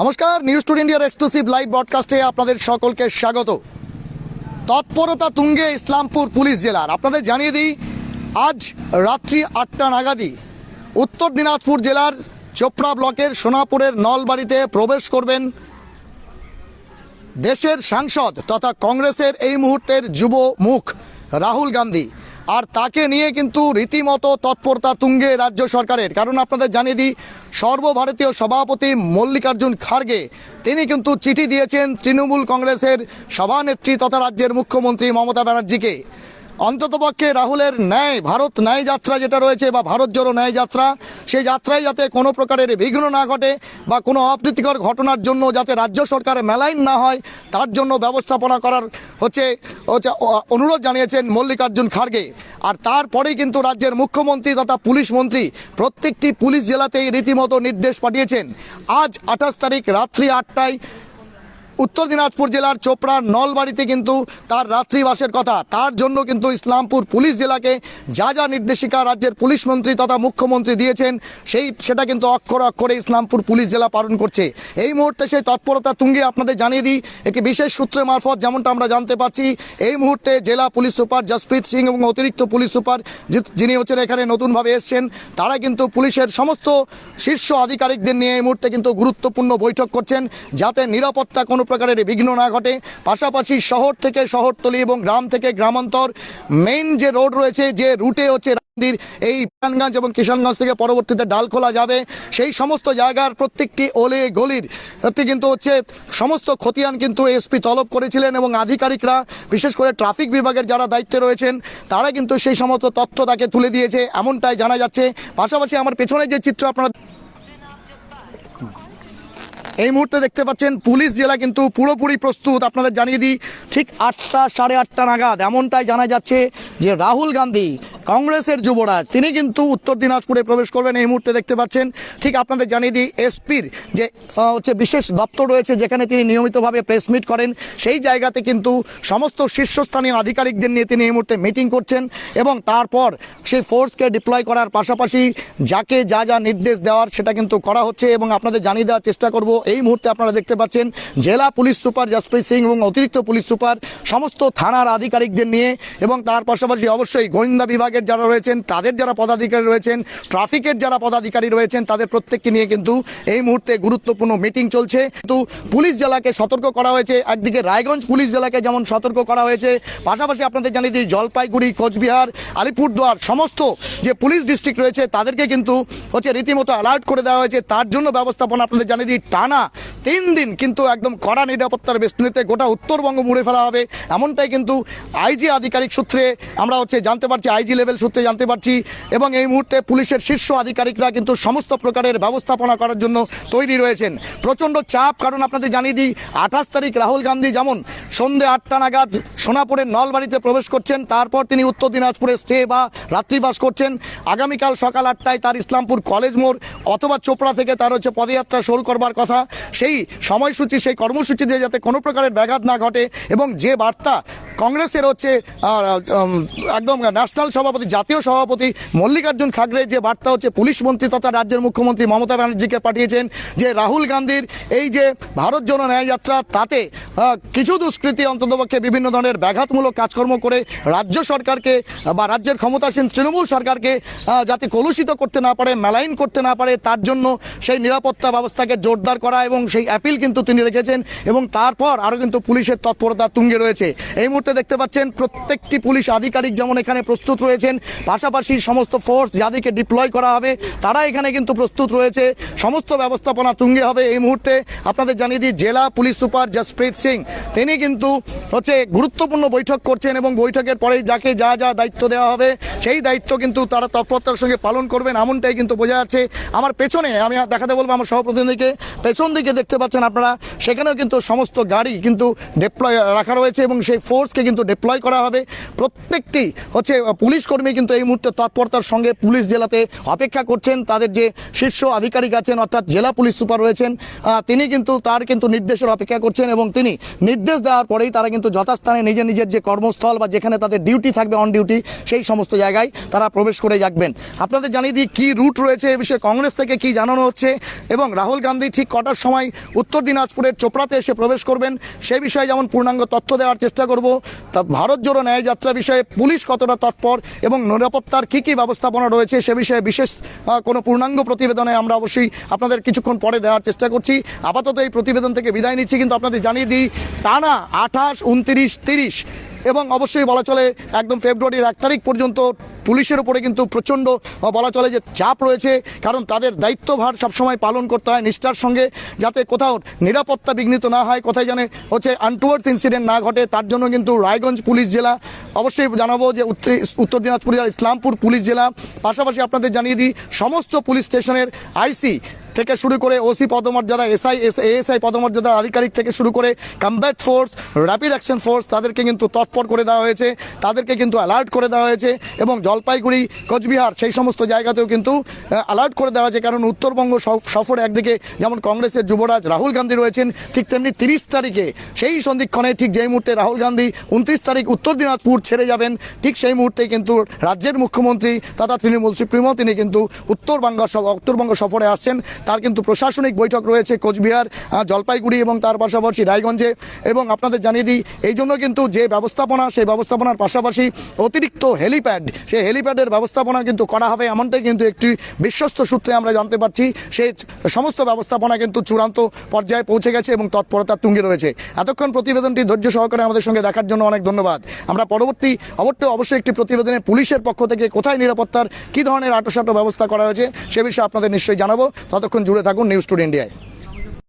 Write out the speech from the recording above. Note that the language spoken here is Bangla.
নমস্কার নিউজ টুডে ইন্ডিয়ার এক্সক্লুসিভ লাইভ ব্রডকাস্টে আপনাদের সকলকে স্বাগত। তৎপরতা তুঙ্গে ইসলামপুর পুলিশ জেলার। আপনাদের জানিয়ে দিই, আজ রাত্রি আটটা নাগাদি উত্তর দিনাজপুর জেলার চোপড়া ব্লকের সোনাপুরের নলবাড়িতে প্রবেশ করবেন দেশের সাংসদ তথা কংগ্রেসের এই মুহূর্তের যুব মুখ রাহুল গান্ধী। আর তাকে নিয়ে কিন্তু রীতিমতো তৎপরতা তুঙ্গে রাজ্য সরকারের। কারণ আপনাদের জানিয়ে দিই, সর্বভারতীয় সভাপতি মল্লিকার্জুন খার্গে, তিনি কিন্তু চিঠি দিয়েছেন তৃণমূল কংগ্রেসের সভানেত্রী তথা রাজ্যের মুখ্যমন্ত্রী মমতা ব্যানার্জিকে। অন্ততপক্ষে রাহুলের ন্যায়, ভারত ন্যায় যাত্রা যেটা রয়েছে বা ভারত জোড়ো ন্যায় যাত্রা, সেই যাত্রায় যাতে কোনো প্রকারের বিঘ্ন না ঘটে বা কোনো অপ্রীতিকর ঘটনার জন্য যাতে রাজ্য সরকার মেলাইন না হয়, তার জন্য ব্যবস্থাপনা করার হচ্ছে হচ্ছে অনুরোধ জানিয়েছেন মল্লিকার্জুন খার্গে আর তারপরেই কিন্তু রাজ্যের মুখ্যমন্ত্রী তথা পুলিশ মন্ত্রী প্রত্যেকটি পুলিশ জেলাতেই রীতিমতো নির্দেশ পাঠিয়েছেন। আজ আঠাশ তারিখ রাত্রি আটটায় উত্তর দিনাজপুর জেলার চোপড়ার নলবাড়িতে কিন্তু তার রাত্রিবাসের কথা। তার জন্য কিন্তু ইসলামপুর পুলিশ জেলাকে যা যা নির্দেশিকা রাজ্যের পুলিশ মন্ত্রী তথা মুখ্যমন্ত্রী দিয়েছেন, সেই, সেটা কিন্তু অক্ষর অক্ষরে ইসলামপুর পুলিশ জেলা পালন করছে। এই মুহূর্তে সেই তৎপরতা তুঙ্গে আপনাদের জানিয়ে দিই, একটি বিশেষ সূত্রের মারফত যেমনটা আমরা জানতে পাচ্ছি, এই মুহূর্তে জেলা পুলিশ সুপার জসপ্রীত সিং এবং অতিরিক্ত পুলিশ সুপার যিনি হচ্ছেন এখানে নতুনভাবে এসছেন, তারা কিন্তু পুলিশের সমস্ত শীর্ষ আধিকারিকদের নিয়ে এই মুহূর্তে কিন্তু গুরুত্বপূর্ণ বৈঠক করছেন, যাতে নিরাপত্তা কোনো প্রকারের বিঘ্ন না ঘটে। পাশাপাশি শহর থেকে শহরতলি এবং গ্রাম থেকে গ্রামান্তর মেইন যে রোড রয়েছে, যে রুটে হচ্ছে এই কিষানগঞ্জ এবং কিষানগঞ্জ থেকে পরবর্তীতে ডালখোলা যাবে। সেই সমস্ত জায়গার প্রত্যেকটি ওলে গলির তে কিন্তু হচ্ছে সমস্ত খতিয়ান কিন্তু এসপি তলব করেছিলেন এবং আধিকারিকরা, বিশেষ করে ট্রাফিক বিভাগের যারা দায়িত্বে রয়েছেন, তারা কিন্তু সেই সমস্ত তথ্য তাকে তুলে দিয়েছে। এমনটাই জানা যাচ্ছে। পাশাপাশি আমার পেছনে যে চিত্র আপনারা এই মুহূর্তে দেখতে পাচ্ছেন পুলিশ জেলা কিন্তু পুরোপুরি প্রস্তুত। আপনাদের জানিয়ে দিই, ঠিক আটটা সাড়ে আটটা নাগাদ এমনটাই জানা যাচ্ছে যে রাহুল গান্ধী কংগ্রেসের যুবরাজ, তিনি কিন্তু উত্তর দিনাজপুরে প্রবেশ করবেন, এই মুহূর্তে দেখতে পাচ্ছেন, ঠিক আপনাদের জানিয়ে দিই, এসপির যে হচ্ছে বিশেষ দপ্তর রয়েছে, যেখানে তিনি নিয়মিতভাবে প্রেস মিট করেন, সেই জায়গাতে কিন্তু সমস্ত শীর্ষস্থানীয় আধিকারিকদের নিয়ে তিনি এই মুহূর্তে মিটিং করছেন এবং তারপর সেই ফোর্সকে ডিপ্লয় করার পাশাপাশি যাকে যা যা নির্দেশ দেওয়ার সেটা কিন্তু করা হচ্ছে এবং আপনাদের জানিয়ে দেওয়ার চেষ্টা করব। এই মুহূর্তে আপনারা দেখতে পাচ্ছেন, জেলা পুলিশ সুপার জসপ্রীত সিং এবং অতিরিক্ত পুলিশ সুপার, সমস্ত থানার আধিকারিকদের নিয়ে এবং তার পাশাপাশি অবশ্যই গোয়েন্দা বিভাগের যারা রয়েছেন, তাদের যারা পদাধিকারী রয়েছেন, ট্রাফিকের যারা পদাধিকারী রয়েছেন, তাদের প্রত্যেককে নিয়ে কিন্তু এই মুহূর্তে গুরুত্বপূর্ণ মিটিং চলছে। কিন্তু পুলিশ জেলাকে সতর্ক করা হয়েছে, একদিকে রায়গঞ্জ পুলিশ জেলাকে যেমন সতর্ক করা হয়েছে, পাশাপাশি আপনাদের জানিয়ে দিই, জলপাইগুড়ি, কোচবিহার, আলিপুরদুয়ার, সমস্ত যে পুলিশ ডিস্ট্রিক্ট রয়েছে, তাদেরকে কিন্তু হচ্ছে রীতিমতো অ্যালার্ট করে দেওয়া হয়েছে। তার জন্য ব্যবস্থাপনা আপনাদের জানিয়ে দিই, টানা তিন দিন কিন্তু একদম কড়া নিরাপত্তার বেষ্টনীতে গোটা উত্তরবঙ্গ মুড়ে ফেলা হবে। এমনটাই কিন্তু আইজি আধিকারিক সূত্রে আমরা হচ্ছে জানতে পারছি, আইজি লেভেল সূত্রে জানতে পারছি এবং এই মুহূর্তে পুলিশের শীর্ষ আধিকারিকরা কিন্তু সমস্ত প্রকারের ব্যবস্থাপনা করার জন্য তৈরি রয়েছেন। প্রচণ্ড চাপ, কারণ আপনাদের জানিয়ে দিই, আঠাশ তারিখ রাহুল গান্ধী যেমন সন্ধে আটটা নাগাদ সোনাপুরের নলবাড়িতে প্রবেশ করছেন, তারপর তিনি উত্তর দিনাজপুরে স্টে বা রাত্রিবাস করছেন। আগামীকাল সকাল আটটায় তার ইসলামপুর কলেজ মোড় অথবা চোপড়া থেকে তার হচ্ছে পদযাত্রা শুরু করবার কথা। সেই সময়সূচি সেই কর্মসূচিতে যাতে কোনো প্রকারের ব্যাঘাত না ঘটে এবং যে বার্তা কংগ্রেসের হচ্ছে একদম ন্যাশনাল সভাপতি, জাতীয় সভাপতি মল্লিকার্জুন খাগড়ে যে বার্তা হচ্ছে, পুলিশ মন্ত্রী তথা রাজ্যের মুখ্যমন্ত্রী মমতা ব্যানার্জিকে পাঠিয়েছেন যে রাহুল গান্ধীর এই যে ভারত জন ন্যায়যাত্রা তাতে কিছু দুষ্কৃতী অন্ততপক্ষে বিভিন্ন ধরনের ব্যাঘাতমূলক কাজকর্ম করে রাজ্য সরকারকে, বা রাজ্যের ক্ষমতাসীন তৃণমূল সরকারকে যাতে কলুষিত করতে না পারে মেলাইন করতে না পারে, তার জন্য সেই নিরাপত্তা ব্যবস্থাকে জোরদার করা এবং সেই অ্যাপিল কিন্তু তিনি রেখেছেন এবং তারপর আরও কিন্তু পুলিশের তৎপরতা তুঙ্গে রয়েছে। এই মুহূর্তে দেখতে পাচ্ছেন, প্রত্যেকটি পুলিশ আধিকারিক যেমন এখানে প্রস্তুত রয়েছেন, পাশাপাশি সমস্ত ফোর্স যাদেরকে ডিপ্লয় করা হবে, তারা এখানে কিন্তু প্রস্তুত রয়েছে। সমস্ত ব্যবস্থাপনা তুঙ্গে হবে এই মুহূর্তে। আপনাদের জানিয়ে দিই, জেলা পুলিশ সুপার জসপ্রীত সিং, তিনি কিন্তু হচ্ছে গুরুত্বপূর্ণ বৈঠক করছেন এবং বৈঠকের পরেই যাকে যা যা দায়িত্ব দেওয়া হবে, সেই দায়িত্ব কিন্তু তারা তৎপরতার সঙ্গে পালন করবেন এমনটাই কিন্তু বোঝা যাচ্ছে। আমার পেছনে আমি দেখাতে বলব আমার সহপ্রতিনিধিকে, পেছন দিকে দেখতে পাচ্ছেন আপনারা, সেখানেও কিন্তু সমস্ত গাড়ি কিন্তু ডিপ্লয় রাখা রয়েছে এবং সেই ফোর্সকে কিন্তু ডিপ্লয় করা হবে। প্রত্যেকটি, হচ্ছে পুলিশ কর্মী কিন্তু এই মুহূর্তে তৎপরতার সঙ্গে পুলিশ জেলাতে অপেক্ষা করছেন। তাদের যে শীর্ষ আধিকারিক আছেন, অর্থাৎ জেলা পুলিশ সুপার রয়েছেন তিনি কিন্তু তার কিন্তু নির্দেশের অপেক্ষা করছেন এবং তিনি নির্দেশ দেওয়ার পরেই তারা কিন্তু যথাস্থানে নিজের নিজের যে কর্মস্থল বা যেখানে তাদের ডিউটি থাকবে অন ডিউটি সেই সমস্ত জায়গায় তারা প্রবেশ করে যাবেন। আপনাদের জানিয়ে দিই কী রুট রয়েছে এ বিষয়ে কংগ্রেস থেকে কি জানানো হচ্ছে এবং রাহুল গান্ধী ঠিক কটার সময় উত্তর দিনাজপুরের চোপড়াতে এসে প্রবেশ করবেন সেই বিষয়ে যেমন পূর্ণাঙ্গ তথ্য দেওয়ার চেষ্টা করব। তা ভারত জোড়ো ন্যায় যাত্রা বিষয়ে পুলিশ কতটা তৎপর এবং নিরাপত্তার কী কী ব্যবস্থাপনা রয়েছে সে বিষয়ে বিশেষ কোনো পূর্ণাঙ্গ প্রতিবেদনে আমরা অবশ্যই আপনাদের কিছুক্ষণ পরে দেওয়ার চেষ্টা করছি। আপাতত এই প্রতিবেদন থেকে বিদায় নিচ্ছি, কিন্তু আপনাদের জানিয়ে দিই, টানা আঠাশ, উনত্রিশ, তিরিশ এবং অবশ্যই বলা চলে একদম ফেব্রুয়ারির এক তারিখ পর্যন্ত পুলিশের উপরে কিন্তু প্রচণ্ড বলা চলে যে চাপ রয়েছে, কারণ তাদের দায়িত্বভার সবসময় পালন করতে হয় নিষ্ঠার সঙ্গে, যাতে কোথাও নিরাপত্তা বিঘ্নিত না হয়। কোথায় জানে হচ্ছে আনটুয়ার্ডস ইনসিডেন্ট না ঘটে, তার জন্য কিন্তু রায়গঞ্জ পুলিশ জেলা, অবশ্যই জানাব যে উত্তর দিনাজপুর জেলার ইসলামপুর পুলিশ জেলা, পাশাপাশি আপনাদের জানিয়ে দিই, সমস্ত পুলিশ স্টেশনের আইসি থেকে শুরু করে ওসি পদমর্যাদা এসআই এস এএসআই পদমর্যাদা আধিকারিক থেকে শুরু করে combat force rapid action force তাদেরকে কিন্তু তৎপর করে দেওয়া হয়েছে। তাদেরকে কিন্তু অ্যালার্ট করে দেওয়া হয়েছে এবং জলপাইগুড়ি, কোচবিহার সেই সমস্ত জায়গাতেও কিন্তু অ্যালার্ট করে দেওয়া হয়েছে কারণ উত্তরবঙ্গ সফ- সফরে একদিকে যেমন কংগ্রেসের যুবরাজ রাহুল গান্ধী রয়েছেন, ঠিক তেমনি তিরিশ তারিখে সেই সন্ধিক্ষণে ঠিক যেই মুহূর্তে রাহুল গান্ধী উনত্রিশ তারিখ উত্তর দিনাজপুর ছেড়ে যাবেন, ঠিক সেই মুহূর্তে কিন্তু রাজ্যের মুখ্যমন্ত্রী তথা তৃণমূল সুপ্রিমো, তিনি কিন্তু উত্তরবঙ্গ উত্তরবঙ্গ সফরে আসছেন। তার কিন্তু প্রশাসনিক বৈঠক রয়েছে কোচবিহার জলপাইগুড়ি এবং তার পাশাপাশি রায়গঞ্জে। এবং আপনাদের জানিয়ে দিই, এই জন্য কিন্তু যে ব্যবস্থাপনা, সেই ব্যবস্থাপনার পাশাপাশি অতিরিক্ত হেলিপ্যাড, সেই হেলিপ্যাডের ব্যবস্থাপনা কিন্তু করা হবে এমনটাই কিন্তু একটি বিশ্বস্ত সূত্রে আমরা জানতে পারছি। সেই সমস্ত ব্যবস্থাপনা কিন্তু চূড়ান্ত পর্যায়ে পৌঁছে গেছে এবং তৎপরতার তুঙ্গে রয়েছে। এতক্ষণ প্রতিবেদনটি ধৈর্য সহকারে আমাদের সঙ্গে দেখার জন্য অনেক ধন্যবাদ। আমরা পরবর্তী, অবশ্যই অবশ্যই একটি প্রতিবেদনে পুলিশের পক্ষ থেকে কোথায় নিরাপত্তার, কী ধরনের আটোসাটো ব্যবস্থা করা হয়েছে, সে বিষয়ে আপনাদের নিশ্চয়ই জানাব। ততক্ষণ জুড়ে থাকুন নিউজ টুডে ইন্ডিয়ায়।